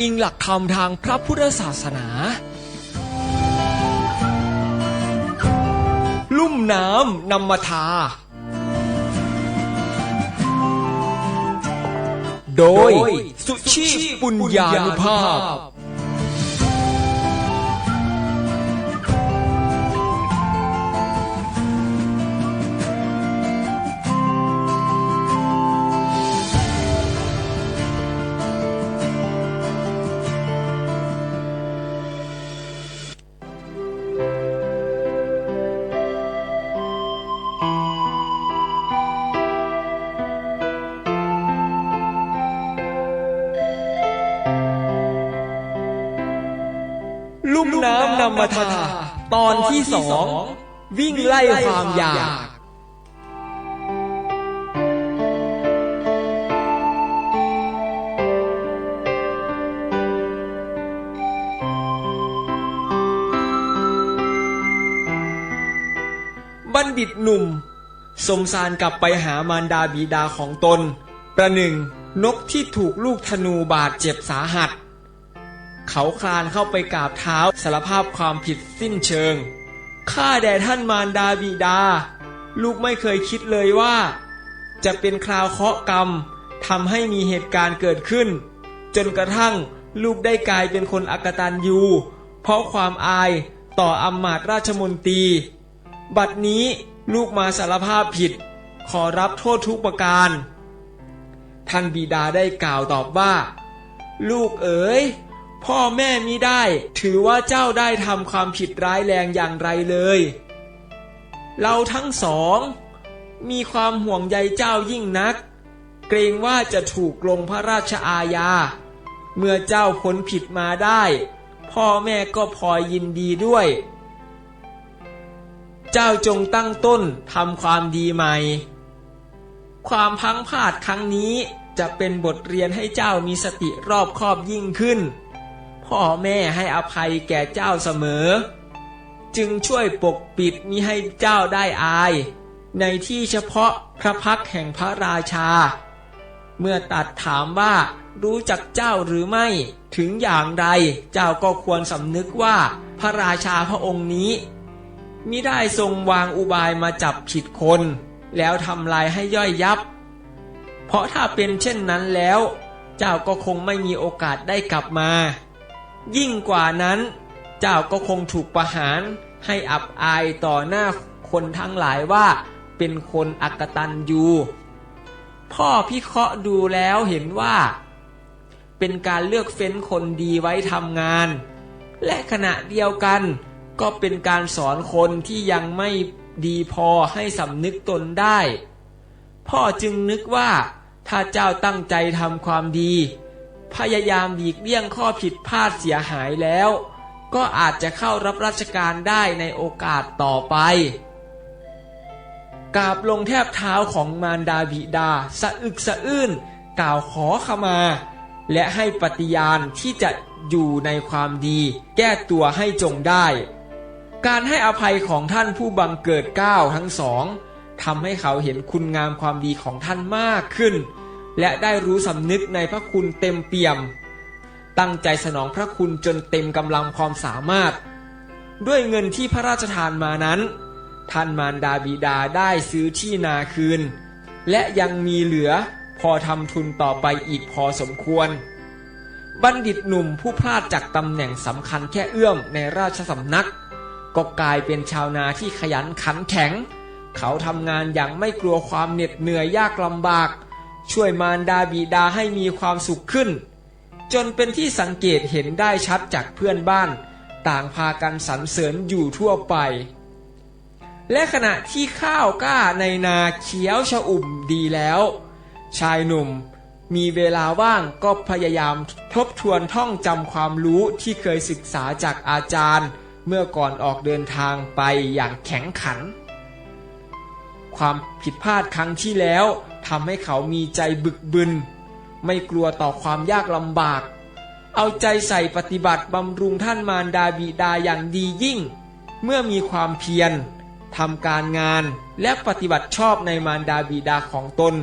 อิงหลักธรรมทางพระพุทธศาสนา ลุ่มน้ำนำมาทา โดยสุชีพปุญญานุภาพ ลุ่มน้ำนำมาทา ตอนที่สอง วิ่งไล่ความอยาก บัณฑิตหนุ่ม สมสารกลับไปหามารดาบิดาของตน ประหนึ่ง นกที่ถูกลูกธนูบาดเจ็บสาหัส เขาคลานเข้าไปกราบเท้าสารภาพความผิดสิ้นเชิง ข้าแด่ท่านมารดาบิดา ลูกไม่เคยคิดเลยว่า จะเป็นคราวเคราะห์กรรมทำให้มีเหตุการณ์เกิดขึ้น จนกระทั่งลูกได้กลายเป็นคนอักตันยูเพราะความอายต่ออำมาตราชมนตรี บัดนี้ลูกมาสารภาพผิด ขอรับโทษทุกประการ ท่านบิดาได้กล่าวตอบว่า ลูกเอ๋ย พ่อแม่มิได้ ถือว่าเจ้าได้ทำความผิดร้ายแรงอย่างไรเลย เราทั้งสอง มีความห่วงใยเจ้ายิ่งนัก เกรงว่าจะถูกลงพระราชอาญา เมื่อเจ้าพ้นผิดมาได้ พ่อแม่ก็พลอยยินดีด้วย เจ้าจงตั้งต้นทำความดีใหม่ ความพังพลาดครั้งนี้จะเป็นบทเรียนให้เจ้ามีสติรอบคอบยิ่งขึ้น พ่อแม่ให้อภัยแก่เจ้าเสมอ จึงช่วยปกปิดมิให้เจ้าได้อาย ในที่เฉพาะพระพักแห่งพระราชา เมื่อตัดถามว่ารู้จักเจ้าหรือไม่ถึงอย่างใดเจ้าก็ควรสำนึกว่าพระราชาพระองค์นี้มิได้ทรงวางอุบายมาจับผิดคน แล้วทำลายให้ย่อยยับ เพราะถ้าเป็นเช่นนั้นแล้ว เจ้าก็คงไม่มีโอกาสได้กลับมา ยิ่งกว่านั้น เจ้าก็คงถูกประหารให้อับอายต่อหน้าคนทั้งหลายว่าเป็นคนอักตันยูพ่อพิเคราะห์ดูแล้วเห็นว่า เป็นการเลือกเฟ้นคนดีไว้ทำงาน และขณะเดียวกันก็เป็นการสอนคนที่ยังไม่ดีพอให้สำนึกตนได้ พ่อจึงนึกว่าถ้าเจ้าตั้งใจทำความดี พยายามหลีกเลี่ยงข้อผิดพลาดเสียหายแล้ว ก็อาจจะเข้ารับราชการได้ในโอกาสต่อไปกราบลงแทบเท้าของมารดาบิดา สะอึกสะอื้นกล่าวขอขมา และให้ปฏิญาณที่จะอยู่ในความดี แก้ตัวให้จงได้ การให้อภัยของท่านผู้บังเกิดก้าวทั้งสองทำให้เขาเห็นคุณงามความดีของท่านมากขึ้น และได้รู้สำนึกในพระคุณเต็มเปี่ยม ตั้งใจสนองพระคุณจนเต็มกำลังความสามารถ ด้วยเงินที่พระราชทานมานั้น ท่านมารดาบิดาได้ซื้อที่นาคืน และยังมีเหลือพอทำทุนต่อไปอีกพอสมควร บัณฑิตหนุ่มผู้พลาดจากตำแหน่งสำคัญแค่เอื้อมในราชสำนัก ก็กลายเป็นชาวนาที่ขยันขันแข็ง เขาทำงานอย่างไม่กลัวความเหน็ดเหนื่อยยากลำบาก ช่วยมารดาบิดาให้มีความสุขขึ้น จนเป็นที่สังเกตเห็นได้ชัดจากเพื่อนบ้าน ต่างพากันสรรเสริญอยู่ทั่วไป และขณะที่ข้าวกล้าในนาเขียวชอุ่มดีแล้ว ชายหนุ่มมีเวลาว่างก็พยายามทบทวนท่องจำความรู้ที่เคยศึกษาจากอาจารย์ เมื่อก่อนออกเดินทางไปอย่างแข็งขัน ความผิดพลาดครั้งที่แล้ว ทำให้เขามีใจบึกบึน ไม่กลัวต่อความยากลำบาก เอาใจใส่ปฏิบัติบำรุงท่านมารดาบิดาอย่างดียิ่ง เมื่อมีความเพียรทำการงานและปฏิบัติชอบในมารดาบิดาของตน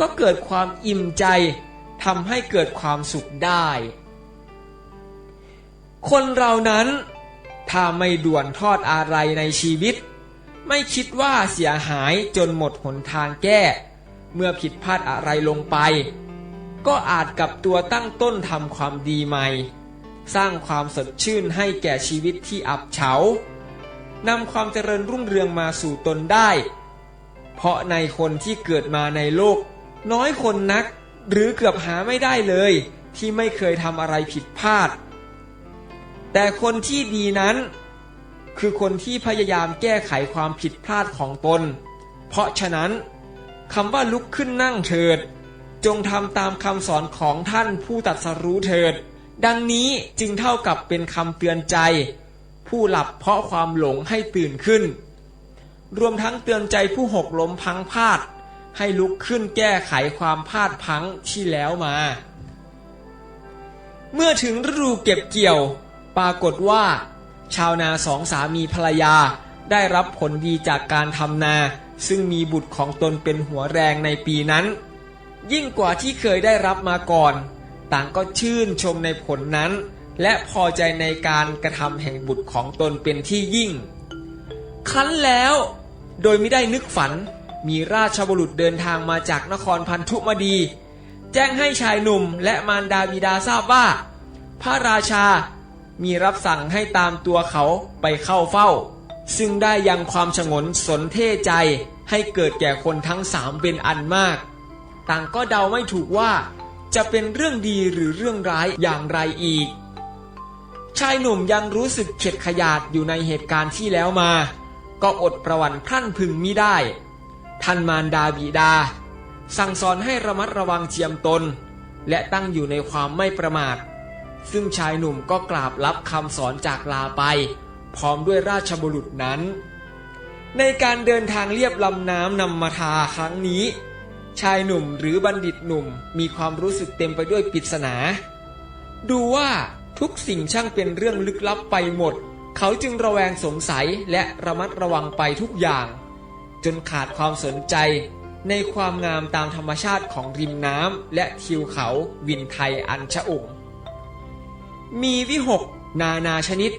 ก็เกิดความอิ่มใจทำให้เกิดความสุขได้ คนเรานั้น ถ้าไม่ด่วนทอดอะไรในชีวิต ไม่คิดว่าเสียหายจนหมดหนทางแก้ เมื่อผิดพลาดอะไรลงไป ก็อาจกลับตัวตั้งต้นทำความดีใหม่ สร้างความสดชื่นให้แก่ชีวิตที่อับเฉานำความเจริญรุ่งเรืองมาสู่ตนได้ เพราะในคนที่เกิดมาในโลก น้อยคนนัก หรือเกือบหาไม่ได้เลย ที่ไม่เคยทำอะไรผิดพลาด แต่คนที่ดีนั้น คือคนที่พยายามแก้ไขความผิดพลาดของตน เพราะฉะนั้น คำว่าลุกขึ้นนั่งเถิด จงทำตามคำสอนของท่านผู้ตัดสรู้เถิด ดังนี้จึงเท่ากับเป็นคำเตือนใจ ผู้หลับเพราะความหลงให้ตื่นขึ้น รวมทั้งเตือนใจผู้หกล้มพังพาด ให้ลุกขึ้นแก้ไขความพลาดพังที่แล้วมา เมื่อถึงฤดูเก็บเกี่ยว ปรากฏว่า ชาวนาสองสามีภรรยาได้รับผลดีจากการทำนา ซึ่งมีบุตรของตนเป็นหัวแรงในปีนั้น ยิ่งกว่าที่เคยได้รับมาก่อน ต่างก็ชื่นชมในผลนั้น และพอใจในการกระทำแห่งบุตรของตนเป็นที่ยิ่ง ครั้นแล้วโดยไม่ได้นึกฝันมีราชบุรุษเดินทางมาจากนครพันธุมดี แจ้งให้ชายหนุ่มและมารดาบิดาทราบว่า พระราชามีรับสั่งให้ตามตัวเขาไปเข้าเฝ้า ซึ่งได้ยังความฉงนสนเท่ใจ ให้เกิดแก่คนทั้งสามเป็นอันมาก ต่างก็เดาไม่ถูกว่า จะเป็นเรื่องดีหรือเรื่องร้ายอย่างไรอีก ชายหนุ่มยังรู้สึกเข็ดขยาดอยู่ในเหตุการณ์ที่แล้วมา ก็อดประวันพรั่นพึงมิได้ ท่านมารดาบิดา สั่งสอนให้ระมัดระวังเจียมตน และตั้งอยู่ในความไม่ประมาท ซึ่งชายหนุ่มก็กราบรับคำสอนจากลาไป พร้อมด้วยราชบุรุษนั้น ในการเดินทางเลียบลำน้ำนำมาทาครั้งนี้ ชายหนุ่มหรือบัณฑิตหนุ่มมีความรู้สึกเต็มไปด้วยปริศนา ดูว่าทุกสิ่งช่างเป็นเรื่องลึกลับไปหมด เขาจึงระแวงสงสัยและระมัดระวังไปทุกอย่าง จนขาดความสนใจในความงามตามธรรมชาติของริมน้ำและทิวเขาวินไทยอันชะอุ่มมีวิหกนานาชนิด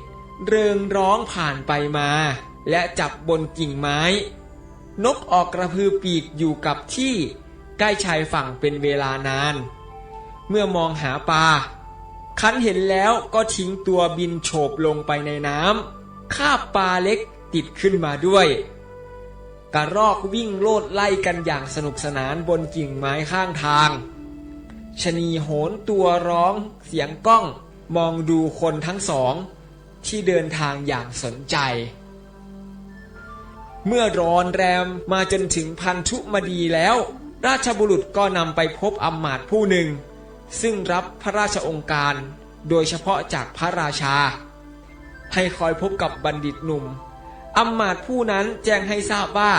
เริงร้องผ่านไปมา และจับบนกิ่งไม้ นกออกกระพือปีกอยู่กับที่ใกล้ชายฝั่งเป็นเวลานาน เมื่อมองหาปลาคันเห็นแล้วก็ทิ้งตัวบินโฉบลงไปในน้ำคาบปลาเล็กติดขึ้นมาด้วยกระรอกวิ่งโลดไล่กันอย่างสนุกสนานบนกิ่งไม้ข้างทางชะนีโหนตัวร้องเสียงก้องมองดูคนทั้งสอง ที่เดินทางอย่างสนใจ เมื่อรอนแรมมาจนถึงพันธุมดีแล้ว ราชบุรุษก็นำไปพบอำมาตย์ผู้หนึ่ง ซึ่งรับพระราชองค์การ โดยเฉพาะจากพระราชา ให้คอยพบกับบัณฑิตหนุ่มอำมาตย์ผู้นั้นแจ้งให้ทราบว่า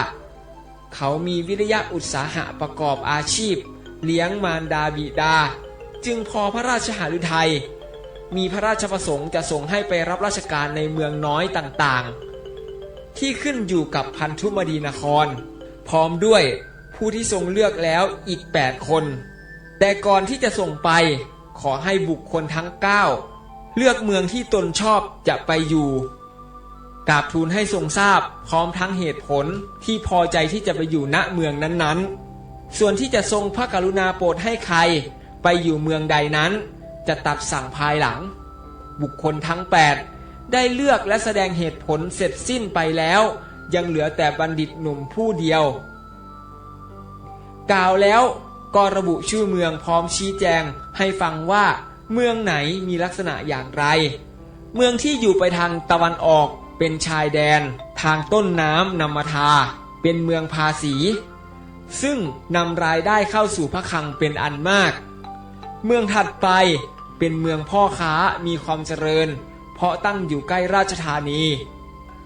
เขามีวิริยะอุตสาหะประกอบอาชีพ เลี้ยงมารดาบิดา จึงพอพระราชหฤทัยมีพระราชประสงค์จะส่งให้ไปรับราชการในเมืองน้อยต่างๆ ที่ขึ้นอยู่กับพันธุมดีนคร พร้อมด้วยผู้ที่ทรงเลือกแล้วอีก 8 คน แต่ก่อนที่จะส่งไปขอให้บุคคลทั้ง 9 เลือกเมืองที่ตนชอบจะไปอยู่กราบทูลให้ทรงทราบพร้อมทั้งเหตุผลที่พอใจที่จะไปอยู่ณเมืองนั้นๆ ส่วนที่จะทรงพระกรุณาโปรดให้ใครไปอยู่เมืองใดนั้น จะตัดสั่งภายหลัง บุคคลทั้ง 8 ได้เลือกและแสดงเหตุผลเสร็จสิ้นไปแล้ว ยังเหลือแต่บัณฑิตหนุ่มผู้เดียว กล่าวแล้วก็ระบุชื่อเมืองพร้อมชี้แจงให้ฟังว่า เมืองไหนมีลักษณะอย่างไร เมืองที่อยู่ไปทางตะวันออกเป็นชายแดน ทางต้นน้ำนำมาทา เป็นเมืองภาษี ซึ่งนำรายได้เข้าสู่พระคลังเป็นอันมาก เมืองถัดไปเป็นเมืองพ่อค้ามีความเจริญ ราะตั้งอยู่ใกล้ราชธานี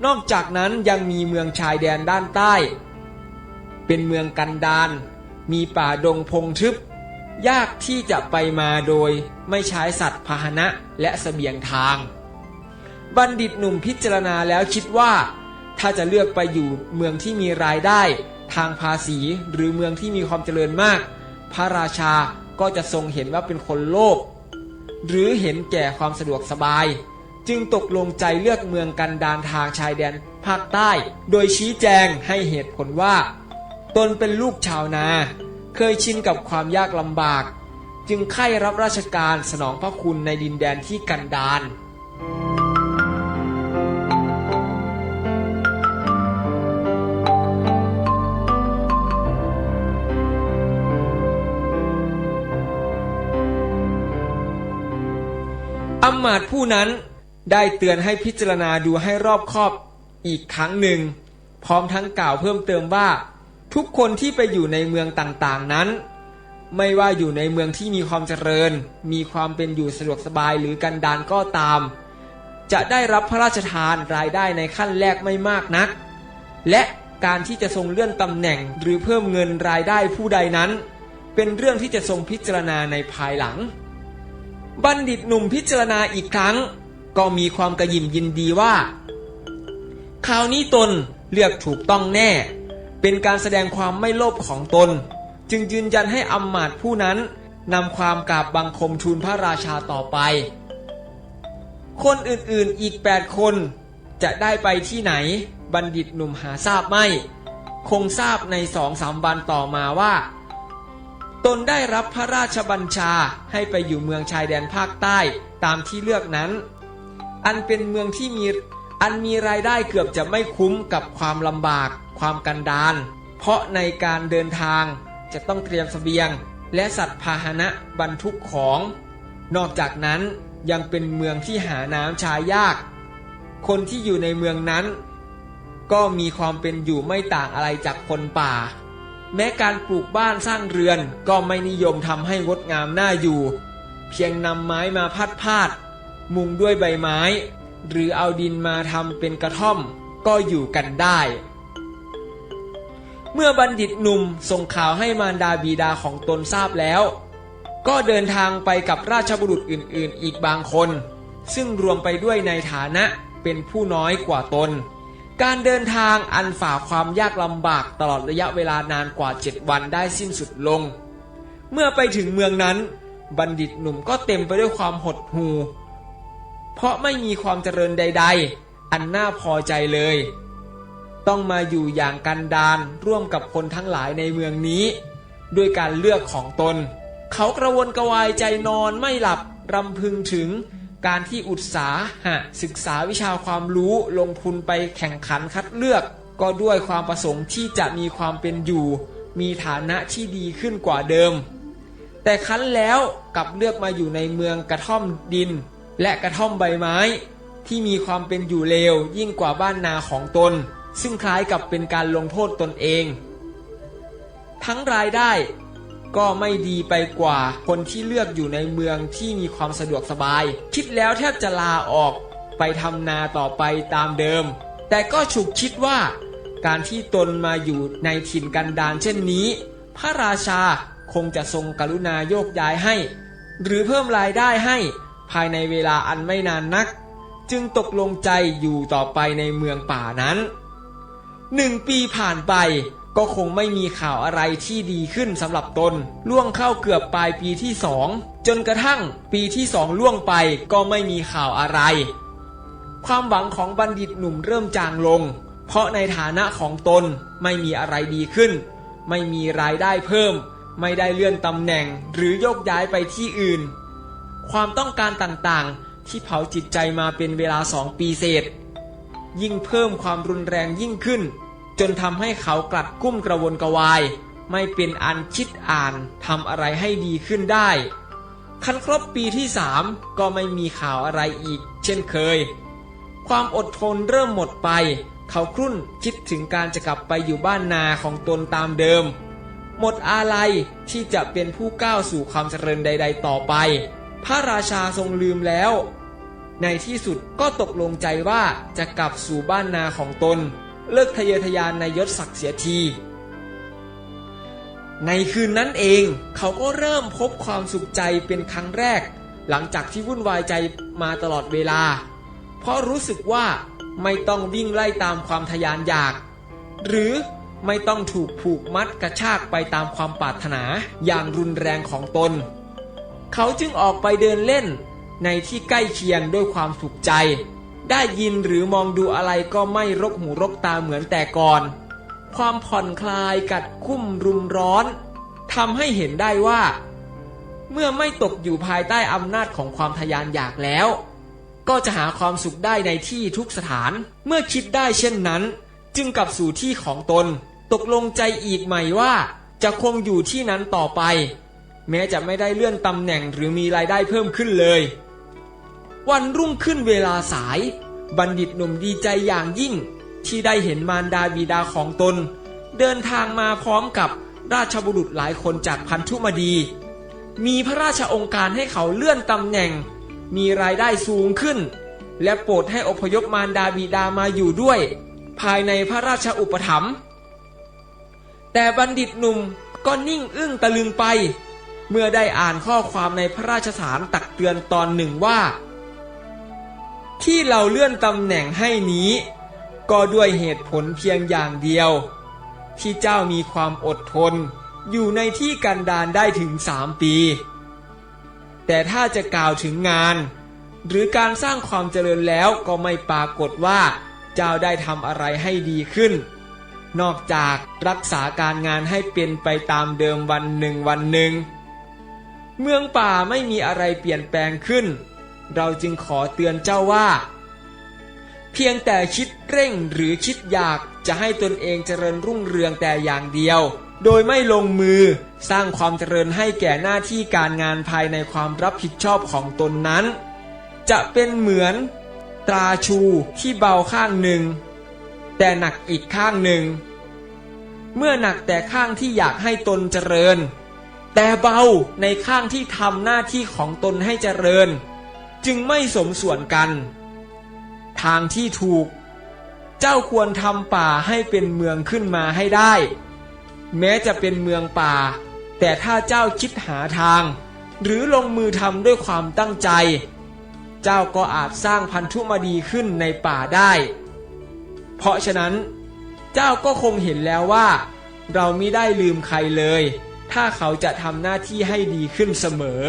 นอกจากนั้นยังมีเมืองชายแดนด้านใต้ เป็นเมืองกันดาน มีป่าดงพงทึบ ยากที่จะไปมาโดยไม่ใช้สัตว์พาหนะและเสบียงทาง บัณฑิตหนุ่มพิจารณาแล้วคิดว่า ถ้าจะเลือกไปอยู่เมืองที่มีรายได้ทางภาษีหรือเมืองที่มีความเจริญมาก พระราชาก็จะทรงเห็นว่าเป็นคนโลภหรือเห็นแก่ความสะดวกสบาย จึงตกลงใจเลือกเมืองกันดานทางชายแดนภาคใต้ โดยชี้แจงให้เหตุผลว่า ตนเป็นลูกชาวนา เคยชินกับความยากลำบาก จึงใคร่รับราชการสนองพระคุณในดินแดนที่กันดานอำมาตย์ผู้นั้น ได้เตือนให้พิจารณาดูให้รอบคอบอีกครั้งหนึ่ง พร้อมทั้งกล่าวเพิ่มเติมว่า ทุกคนที่ไปอยู่ในเมืองต่างๆนั้น ไม่ว่าอยู่ในเมืองที่มีความเจริญ มีความเป็นอยู่สะดวกสบายหรือกันดานก็ตาม จะได้รับพระราชทานรายได้ในขั้นแรกไม่มากนัก และการที่จะทรงเลื่อนตำแหน่งหรือเพิ่มเงินรายได้ผู้ใดนั้น เป็นเรื่องที่จะทรงพิจารณาในภายหลัง บัณฑิตหนุ่มพิจารณาอีกครั้ง ก็มีความกระยิมยินดีว่า คราวนี้ตนเลือกถูกต้องแน่ เป็นการแสดงความไม่โลภของตน จึงยืนยันให้อำมาตย์ผู้นั้นนำความกราบบังคมทูลพระราชาต่อไป คนอื่นๆอีก 8 คนจะได้ไปที่ไหนบัณฑิตหนุ่มหาทราบไม่ คงทราบในสองสามวันต่อมาว่า ตนได้รับพระราชบัญชาให้ไปอยู่เมืองชายแดนภาคใต้ตามที่เลือกนั้น อันเป็นเมืองที่มีอันมีรายได้เกือบจะไม่คุ้มกับความลำบาก ความกันดานเพราะในการเดินทางจะต้องเตรียมเสบียง และสัตว์พาหนะบรรทุกของ นอกจากนั้นยังเป็นเมืองที่หาน้ำชายาก คนที่อยู่ในเมืองนั้น ก็มีความเป็นอยู่ไม่ต่างอะไรจากคนป่า แม้การปลูกบ้านสร้างเรือนก็ไม่นิยมทำให้งดงามน่าอยู่ เพียงนำไม้มาพัดพาด มุงด้วยใบไม้ หรือเอาดินมาทำเป็นกระท่อมก็อยู่กันได้ เมื่อบัณฑิตหนุ่มส่งข่าวให้มารดาบิดาของตนทราบแล้ว ก็เดินทางไปกับราชบุรุษอื่นๆ อีกบางคน ซึ่งรวมไปด้วยในฐานะเป็นผู้น้อยกว่าตน การเดินทางอันฝ่าความยากลำบากตลอดระยะเวลานานกว่าเจ็ดวันได้สิ้นสุดลง เมื่อไปถึงเมืองนั้น บัณฑิตหนุ่มก็เต็มไปด้วยความหดหู่ เพราะไม่มีความเจริญใด ๆ อันน่าพอใจเลย ต้องมาอยู่อย่างกันดานร่วมกับคนทั้งหลายในเมืองนี้ ด้วยการเลือกของตน เขากระวนกระวายใจนอนไม่หลับรำพึงถึงการที่อุตสาหะศึกษาวิชาความรู้ลงทุนไปแข่งขันคัดเลือก ก็ด้วยความประสงค์ที่จะมีความเป็นอยู่ มีฐานะที่ดีขึ้นกว่าเดิม แต่คั้นแล้วกลับเลือกมาอยู่ในเมืองกระท่อมดิน และกระท่อมใบไม้ ที่มีความเป็นอยู่เลวยิ่งกว่าบ้านนาของตน ซึ่งคล้ายกับเป็นการลงโทษตนเอง ทั้งรายได้ก็ไม่ดีไปกว่าคนที่เลือกอยู่ในเมืองที่มีความสะดวกสบาย คิดแล้วแทบจะลาออกไปทำนาต่อไปตามเดิม แต่ก็ฉุกคิดว่า การที่ตนมาอยู่ในถิ่นกันดารเช่นนี้ พระราชาคงจะทรงกรุณาโยกย้ายให้ หรือเพิ่มรายได้ให้ ภายในเวลาอันไม่นานนัก จึงตกลงใจอยู่ต่อไปในเมืองป่านั้นหนึ่งปีผ่านไปก็คงไม่มีข่าวอะไรที่ดีขึ้นสำหรับตน ล่วงเข้าเกือบปลายปีที่สองจนกระทั่งปีที่สองล่วงไปก็ไม่มีข่าวอะไร ความหวังของบัณฑิตหนุ่มเริ่มจางลง เพราะในฐานะของตนไม่มีอะไรดีขึ้น ไม่มีรายได้เพิ่ม ไม่ได้เลื่อนตำแหน่งหรือโยกย้ายไปที่อื่น ความต้องการต่างๆ ที่เผาจิตใจมาเป็นเวลาสองปีเศษ ยิ่งเพิ่มความรุนแรงยิ่งขึ้น จนทำให้เขากลัดกุ้มกระวนกระวาย ไม่เป็นอันคิดอ่านทำอะไรให้ดีขึ้นได้ คันครบปีที่สามก็ไม่มีข่าวอะไรอีก เช่นเคย ความอดทนเริ่มหมดไปเขาครุ่นคิดถึงการจะกลับไปอยู่บ้านนาของตนตามเดิม หมดอาลัยที่จะเป็นผู้ก้าวสู่ความเจริญใด ๆ ต่อไป พระราชาทรงลืมแล้ว ในที่สุดก็ตกลงใจว่าจะกลับสู่บ้านนาของตน เลิกทะเยอทะยานในยศศักดิ์เสียที ในคืนนั้นเองเขาก็เริ่มพบความสุขใจเป็นครั้งแรก หลังจากที่วุ่นวายใจมาตลอดเวลา เพราะรู้สึกว่าไม่ต้องวิ่งไล่ตามความทยานอยาก หรือไม่ต้องถูกผูกมัดกระชากไปตามความปรารถนาอย่างรุนแรงของตน เขาจึงออกไปเดินเล่นในที่ใกล้เคียงด้วยความสุขใจ ได้ยินหรือมองดูอะไรก็ไม่รกหูรกตาเหมือนแต่ก่อน ความผ่อนคลายกัดกุ้มรุมร้อนทำให้เห็นได้ว่า เมื่อไม่ตกอยู่ภายใต้อำนาจของความทยานอยากแล้ว ก็จะหาความสุขได้ในที่ทุกสถาน เมื่อคิดได้เช่นนั้น จึงกลับสู่ที่ของตน ตกลงใจอีกใหม่ว่าจะคงอยู่ที่นั้นต่อไป แม้จะไม่ได้เลื่อนตำแหน่งหรือมีรายได้เพิ่มขึ้นเลย วันรุ่งขึ้นเวลาสาย บัณฑิตหนุ่มดีใจอย่างยิ่ง ที่ได้เห็นมารดาบิดาของตน เดินทางมาพร้อมกับราชบุรุษหลายคนจากพันธุมดี มีพระราชองค์การให้เขาเลื่อนตำแหน่ง มีรายได้สูงขึ้น และโปรดให้อพยพมารดาบิดามาอยู่ด้วย ภายในพระราชอุปถัมภ์แต่บัณฑิตหนุ่มก็นิ่งอึ้งตะลึงไป เมื่อได้อ่านข้อความในพระราชสารตักเตือนตอนหนึ่งว่า ที่เราเลื่อนตำแหน่งให้นี้ ก็ด้วยเหตุผลเพียงอย่างเดียว ที่เจ้ามีความอดทน อยู่ในที่กันดารได้ถึงสามปี แต่ถ้าจะกล่าวถึงงาน หรือการสร้างความเจริญแล้วก็ไม่ปรากฏว่าเจ้าได้ทำอะไรให้ดีขึ้นนอกจากรักษาการงานให้เป็นไปตามเดิมวันหนึ่งวันหนึ่ง เมืองป่าไม่มีอะไรเปลี่ยนแปลงขึ้น เราจึงขอเตือนเจ้าว่า เพียงแต่คิดเร่งหรือคิดอยากจะให้ตนเองเจริญรุ่งเรืองแต่อย่างเดียว โดยไม่ลงมือสร้างความเจริญให้แก่หน้าที่การงานภายในความรับผิดชอบของตนนั้น จะเป็นเหมือนตราชูที่เบาข้างหนึ่ง แต่หนักอีกข้างหนึ่ง เมื่อหนักแต่ข้างที่อยากให้ตนเจริญ แต่เบาในข้างที่ทำหน้าที่ของตนให้เจริญ จึงไม่สมส่วนกัน ทางที่ถูก เจ้าควรทำป่าให้เป็นเมืองขึ้นมาให้ได้ แม้จะเป็นเมืองป่า แต่ถ้าเจ้าคิดหาทาง หรือลงมือทำด้วยความตั้งใจ เจ้าก็อาจสร้างพันธุมดีขึ้นในป่าได้ เพราะฉะนั้น เจ้าก็คงเห็นแล้วว่า เราไม่ได้ลืมใครเลย ถ้าเขาจะทำหน้าที่ให้ดีขึ้นเสมอ